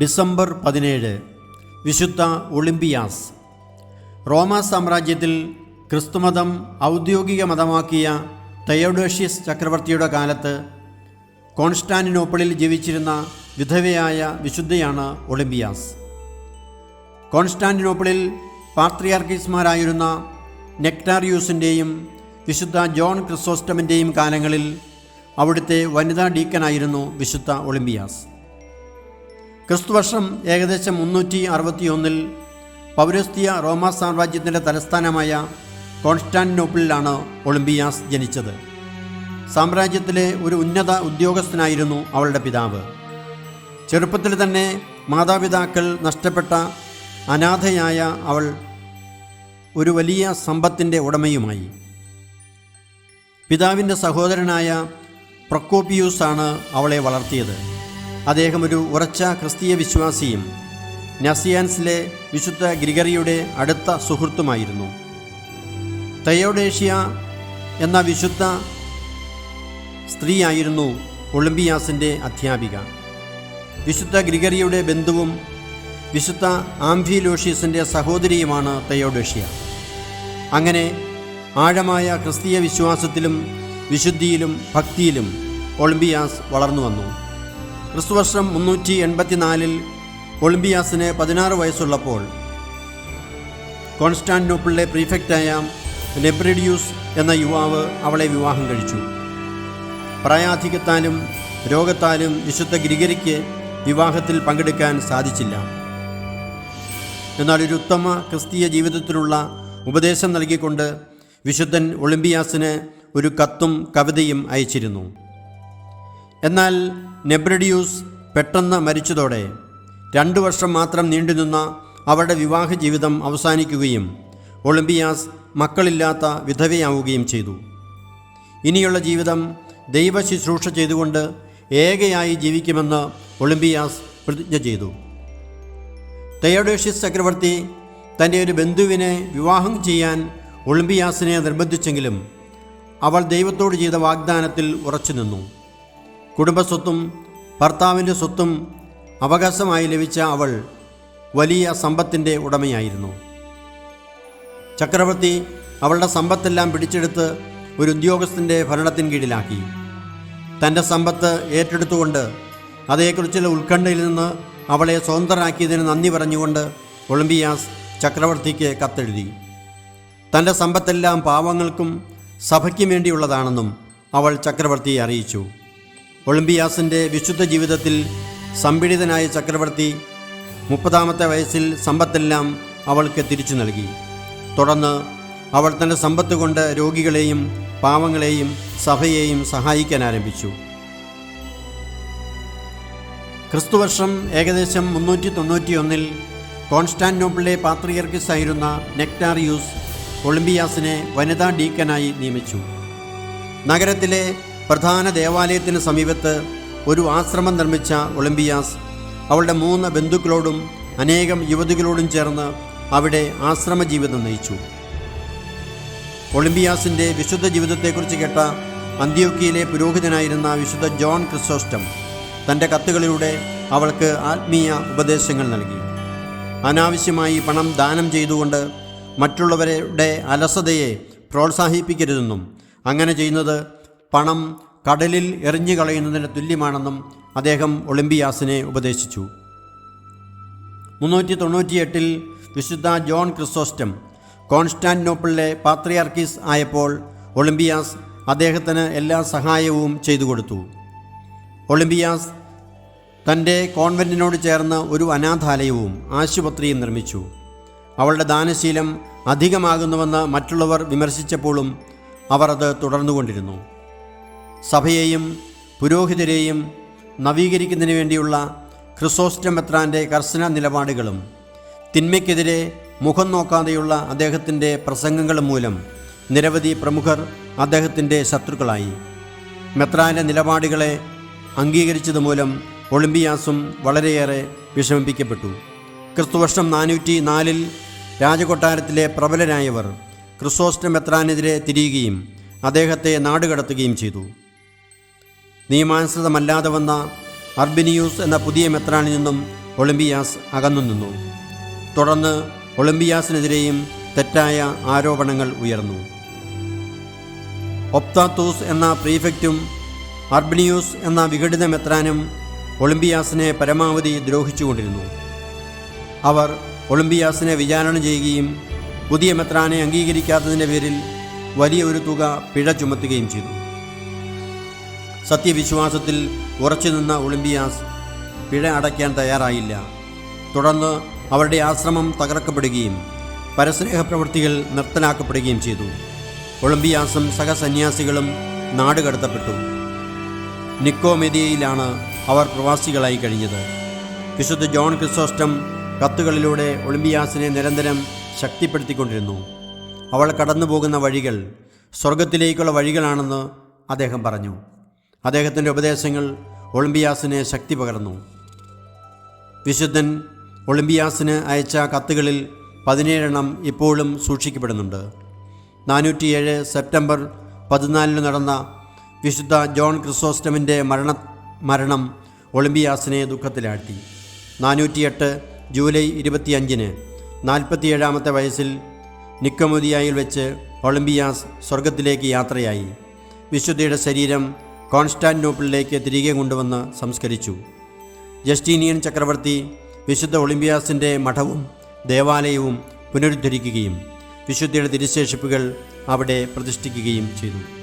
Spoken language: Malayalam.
ഡിസംബർ പതിനേഴ് വിശുദ്ധ ഒളിമ്പിയാസ്. റോമ സാമ്രാജ്യത്തിൽ ക്രിസ്തുമതം ഔദ്യോഗിക മതമാക്കിയ തയോഡോഷ്യസ് ചക്രവർത്തിയുടെ കാലത്ത് കോൺസ്റ്റാന്റിനോപ്പിളിൽ ജീവിച്ചിരുന്ന വിധവയായ വിശുദ്ധയാണ് ഒളിമ്പിയാസ്. കോൺസ്റ്റാന്റിനോപ്പിളിൽ പാത്രിയാർക്കീസ്മാരായിരുന്ന നെക്ടാറിയൂസിന്റെയും വിശുദ്ധ ജോൺ ക്രിസോസ്റ്റമിന്റെയും കാലങ്ങളിൽ അവിടുത്തെ വനിതാ ഡീക്കനായിരുന്നു വിശുദ്ധ ഒളിമ്പിയാസ്. ക്രിസ്തുവർഷം ഏകദേശം മുന്നൂറ്റി അറുപത്തിയൊന്നിൽ പൗരസ്ത്യ റോമ സാമ്രാജ്യത്തിന്റെ തലസ്ഥാനമായ കോൺസ്റ്റാന്റിനോപ്പിളിലാണ് ഒളിമ്പിയാസ് ജനിച്ചത്. സാമ്രാജ്യത്തിലെ ഒരു ഉന്നത ഉദ്യോഗസ്ഥനായിരുന്നു അവളുടെ പിതാവ്. ചെറുപ്പത്തിൽ തന്നെ മാതാപിതാക്കൾ നഷ്ടപ്പെട്ട അനാഥയായ അവൾ ഒരു വലിയ സമ്പത്തിന്റെ ഉടമയുമായി. പിതാവിന്റെ സഹോദരനായ പ്രൊക്കോപ്പിയൂസ് ആണ് അവളെ വളർത്തിയത്. അദ്ദേഹം ഒരു ഉറച്ച ക്രിസ്തീയ വിശ്വാസിയും നസിയാൻസിലെ വിശുദ്ധ ഗ്രിഗറിയുടെ അടുത്ത സുഹൃത്തുമായിരുന്നു. തയോഡേഷ്യ എന്ന വിശുദ്ധ സ്ത്രീയായിരുന്നു ഒളിമ്പിയാസിന്റെ അധ്യാപിക. വിശുദ്ധ ഗ്രിഗറിയുടെ ബന്ധുവും വിശുദ്ധ ആംഫിലോഷ്യസിന്റെ സഹോദരിയുമാണ് തയോഡേഷ്യ അങ്ങനെ ആഴമായ ക്രിസ്തീയ വിശ്വാസത്തിലും വിശുദ്ധിയിലും ഭക്തിയിലും ഒളിമ്പിയാസ് വളർന്നു വന്നു. ക്രിസ്തുവർഷം മുന്നൂറ്റി എൺപത്തിനാലിൽ ഒളിമ്പിയാസിന് പതിനാറ് വയസ്സുള്ളപ്പോൾ കോൺസ്റ്റാന്റിനോപ്പിളിലെ പ്രീഫെക്റ്റായ നെബ്രിഡിയൂസ് എന്ന യുവാവ് അവളെ വിവാഹം കഴിച്ചു. പ്രായാധിക്യത്താലും രോഗത്താലും വിശുദ്ധ ഗ്രിഗരിക്ക് വിവാഹത്തിൽ പങ്കെടുക്കാൻ സാധിച്ചില്ല. എന്നാൽ ഒരു ഉത്തമ ക്രിസ്തീയ ജീവിതത്തിലുള്ള ഉപദേശം നൽകിക്കൊണ്ട് വിശുദ്ധൻ ഒളിമ്പിയാസിന് ഒരു കത്തും കവിതയും അയച്ചിരുന്നു. എന്നാൽ നെബ്രഡിയൂസ് പെട്ടെന്ന് മരിച്ചതോടെ രണ്ടു വർഷം മാത്രം നീണ്ടുനിന്ന അവരുടെ വിവാഹ ജീവിതം അവസാനിക്കുകയും ഒളിമ്പിയാസ് മക്കളില്ലാത്ത വിധവയാവുകയും ചെയ്തു. ഇനിയുള്ള ജീവിതം ദൈവ ശുശ്രൂഷ ചെയ്തുകൊണ്ട് ഏകയായി ജീവിക്കുമെന്ന് ഒളിമ്പിയാസ് പ്രതിജ്ഞ ചെയ്തു. തയോഡേഷ്യസ് ചക്രവർത്തി തന്റെ ഒരു ബന്ധുവിനെ വിവാഹം ചെയ്യാൻ ഒളിമ്പിയാസിനെ നിർബന്ധിച്ചെങ്കിലും അവൾ ദൈവത്തോട് ചെയ്ത വാഗ്ദാനത്തിൽ ഉറച്ചു നിന്നു കുടുംബസ്വത്തും ഭർത്താവിന്റെ സ്വത്തും അവകാശമായി ലഭിച്ച അവൾ വലിയ സമ്പത്തിന്റെ ഉടമയായിരുന്നു. ചക്രവർത്തി അവളുടെ സമ്പത്തെല്ലാം പിടിച്ചെടുത്ത് ഒരു ഉദ്യോഗസ്ഥന്റെ ഭരണത്തിന് കീഴിലാക്കി. തന്റെ സമ്പത്ത് ഏറ്റെടുത്തുകൊണ്ട് അതേക്കുറിച്ചുള്ള ഉത്കണ്ഠയിൽ നിന്ന് അവളെ സ്വതന്ത്രരാക്കിയതിന് നന്ദി പറഞ്ഞുകൊണ്ട് ഒളിമ്പിയാസ് ചക്രവർത്തിക്ക് കത്തെഴുതി. തന്റെ സമ്പത്തെല്ലാം പാവങ്ങൾക്കും സഭയ്ക്കും വേണ്ടിയുള്ളതാണെന്നും അവൾ ചക്രവർത്തിയെ അറിയിച്ചു. ഒളിമ്പിയാസിന്റെ വിശുദ്ധ ജീവിതത്തിൽ സംപീഡിതനായ ചക്രവർത്തി മുപ്പതാമത്തെ വയസ്സിൽ സമ്പത്തെല്ലാം അവൾക്ക് തിരിച്ചു നൽകി. തുടർന്ന് അവൾ തന്റെ സമ്പത്ത് കൊണ്ട് രോഗികളെയും പാവങ്ങളെയും സഭയെയും സഹായിക്കാൻ ആരംഭിച്ചു. ക്രിസ്തുവർഷം ഏകദേശം മുന്നൂറ്റി തൊണ്ണൂറ്റിയൊന്നിൽ കോൺസ്റ്റാന്റിനോപ്പിളിലെ പാത്രിയർക്കിസ് ആയിരുന്ന നെക്ടാറിയൂസ് ഒളിമ്പിയാസിനെ വനിതാ ഡീക്കനായി നിയമിച്ചു. നഗരത്തിലെ പ്രധാന ദേവാലയത്തിന് സമീപത്ത് ഒരു ആശ്രമം നിർമ്മിച്ച ഒളിമ്പിയാസ് അവളുടെ മൂന്ന് ബന്ധുക്കളോടും അനേകം യുവതികളോടും ചേർന്ന് അവിടെ ആശ്രമ ജീവിതം നയിച്ചു. ഒളിമ്പിയാസിന്റെ വിശുദ്ധ ജീവിതത്തെക്കുറിച്ച് കേട്ട അന്ത്യോക്കിയയിലെ പുരോഹിതനായിരുന്ന വിശുദ്ധ ജോൺ ക്രിസോസ്റ്റം തന്റെ കത്തുകളിലൂടെ അവൾക്ക് ആത്മീയ ഉപദേശങ്ങൾ നൽകി. അനാവശ്യമായി പണം ദാനം ചെയ്തുകൊണ്ട് മറ്റുള്ളവരുടെ അലസതയെ പ്രോത്സാഹിപ്പിക്കരുതെന്നും അങ്ങനെ ചെയ്യുന്നത് പണം കടലിൽ എറിഞ്ഞു കളയുന്നതിന് തുല്യമാണെന്നും അദ്ദേഹം ഒളിമ്പിയാസിനെ ഉപദേശിച്ചു. മുന്നൂറ്റി തൊണ്ണൂറ്റിയെട്ടിൽ വിശുദ്ധ ജോൺ ക്രിസോസ്റ്റം കോൺസ്റ്റാന്റിനോപ്പിളിലെ പാത്രിയാർക്കീസ് ആയപ്പോൾ ഒളിമ്പിയാസ് അദ്ദേഹത്തിന് എല്ലാ സഹായവും ചെയ്തു കൊടുത്തു. ഒളിമ്പിയാസ് തന്റെ കോൺവെന്റിനോട് ചേർന്ന് ഒരു അനാഥാലയവും ആശുപത്രിയും നിർമ്മിച്ചു. അവളുടെ ദാനശീലം അധികമാകുന്നുവെന്ന് മറ്റുള്ളവർ വിമർശിച്ചപ്പോഴും അവർ അത് തുടർന്നുകൊണ്ടിരുന്നു. സഭയെയും പുരോഹിതരെയും നവീകരിക്കുന്നതിന് വേണ്ടിയുള്ള ക്രിസോസ്റ്റം എത്രാന്റെ കർശന നിലപാടുകളും തിന്മയ്ക്കെതിരെ മുഖം നോക്കാതെയുള്ള അദ്ദേഹത്തിന്റെ പ്രസംഗങ്ങൾ മൂലം നിരവധി പ്രമുഖർ അദ്ദേഹത്തിന്റെ ശത്രുക്കളായി. മെത്രാന്റെ നിലപാടുകളെ അംഗീകരിച്ചത് മൂലം ഒളിമ്പിയാസും വളരെയേറെ വിഷമിപ്പിക്കപ്പെട്ടു. ക്രിസ്തുവർഷം നാനൂറ്റി നാലിൽ രാജകൊട്ടാരത്തിലെ പ്രബലരായവർ ക്രിസോസ്റ്റം മെത്രാനെതിരെ തിരിയുകയും അദ്ദേഹത്തെ നാടുകടത്തുകയും ചെയ്തു. നിയമാനുസൃതമല്ലാതെ വന്ന അർബിനിയൂസ് എന്ന പുതിയ മെത്രാനിൽ നിന്നും ഒളിമ്പിയാസ് അകന്നു നിന്നു. തുടർന്ന് ഒളിമ്പിയാസിനെതിരെയും തെറ്റായ ആരോപണങ്ങൾ ഉയർന്നു. ഒപ്താത്തൂസ് എന്ന പ്രീഫെക്റ്റും അർബിനിയൂസ് എന്ന വിഘടിത മെത്രാനും ഒളിമ്പിയാസിനെ പരമാവധി ദ്രോഹിച്ചുകൊണ്ടിരുന്നു. അവർ ഒളിമ്പിയാസിനെ വിചാരണ ചെയ്യുകയും പുതിയ മെത്രാനെ അംഗീകരിക്കാത്തതിന്റെ പേരിൽ വലിയ ഒരു തുക പിഴ ചുമത്തുകയും ചെയ്തു. സത്യവിശ്വാസത്തിൽ ഉറച്ചു നിന്ന ഒളിമ്പിയാസ് പിഴ അടയ്ക്കാൻ തയ്യാറായില്ല. തുടർന്ന് അവരുടെ ആശ്രമം തകർക്കപ്പെടുകയും പരസ്നേഹ പ്രവൃത്തികൾ നിർത്തലാക്കപ്പെടുകയും ചെയ്തു. ഒളിമ്പിയാസും സഹസന്യാസികളും നാടുകടത്തപ്പെട്ടു നിക്കോമെതിയയിലാണ് അവർ പ്രവാസികളായി കഴിഞ്ഞത്. വിശുദ്ധ ജോൺ ക്രിസോസ്റ്റം കത്തുകളിലൂടെ ഒളിമ്പിയാസിനെ നിരന്തരം ശക്തിപ്പെടുത്തിക്കൊണ്ടിരുന്നു. അവൾ കടന്നു പോകുന്ന വഴികൾ സ്വർഗത്തിലേക്കുള്ള വഴികളാണെന്ന് അദ്ദേഹം പറഞ്ഞു. അദ്ദേഹത്തിന്റെ ഉപദേശങ്ങൾ ഒളിമ്പിയാസിന് ശക്തി പകർന്നു. വിശുദ്ധൻ ഒളിമ്പിയാസിന് അയച്ച കത്തുകളിൽ പതിനേഴെണ്ണം ഇപ്പോഴും സൂക്ഷിക്കപ്പെടുന്നുണ്ട്. നാനൂറ്റിയേഴ് സെപ്റ്റംബർ പതിനാലിന് നടന്ന വിശുദ്ധ ജോൺ ക്രിസോസ്റ്റമിന്റെ മരണ മരണം ഒളിമ്പിയാസിനെ ദുഃഖത്തിലാഴ്ത്തി. നാനൂറ്റിയെട്ട് ജൂലൈ ഇരുപത്തിയഞ്ചിന് നാൽപ്പത്തിയേഴാമത്തെ വയസ്സിൽ നിക്കമോദിയായിൽ വെച്ച് ഒളിമ്പിയാസ് സ്വർഗത്തിലേക്ക് യാത്രയായി. വിശുദ്ധയുടെ ശരീരം കോൺസ്റ്റാന്റിനോപ്പിളിലേക്ക് തിരികെ കൊണ്ടുവന്ന് സംസ്കരിച്ചു. ജസ്റ്റീനിയൻ ചക്രവർത്തി വിശുദ്ധ ഒളിമ്പിയാസിന്റെ മഠവും ദേവാലയവും പുനരുദ്ധരിക്കുകയും വിശുദ്ധിയുടെ തിരുശേഷിപ്പുകൾ അവിടെ പ്രതിഷ്ഠിക്കുകയും ചെയ്തു.